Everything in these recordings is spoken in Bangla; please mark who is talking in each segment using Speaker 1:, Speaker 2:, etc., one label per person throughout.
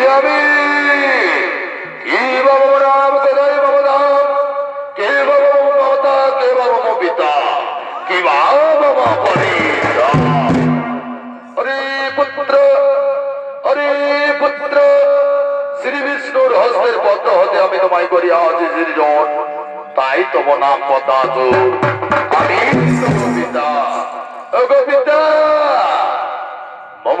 Speaker 1: কি আমি। কি বাবু রাম কোথায় বাবু রাম? কে বাবু মমতা কে বাবু মমিতা কি বাবা হরি হরে পুত্র হরে পুত্র, শ্রী বিষ্ণুর হস্তের পদ্ম হতে আমি তোমায় করিয়া আছি শ্রীজন তাই তব নাম পদাচ আমি কবিতা কবিতা মম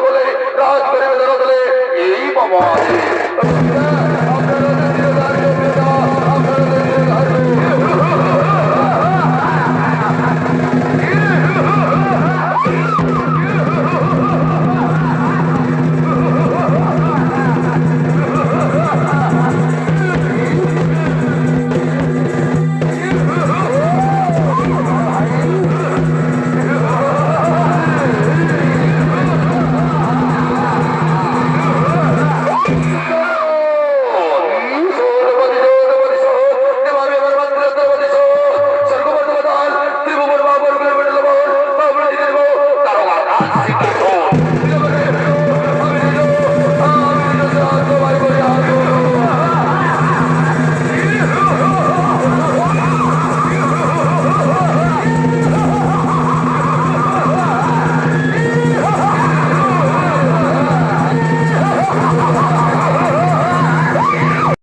Speaker 1: বলে রাজ করে বেদনা বলে এই মামা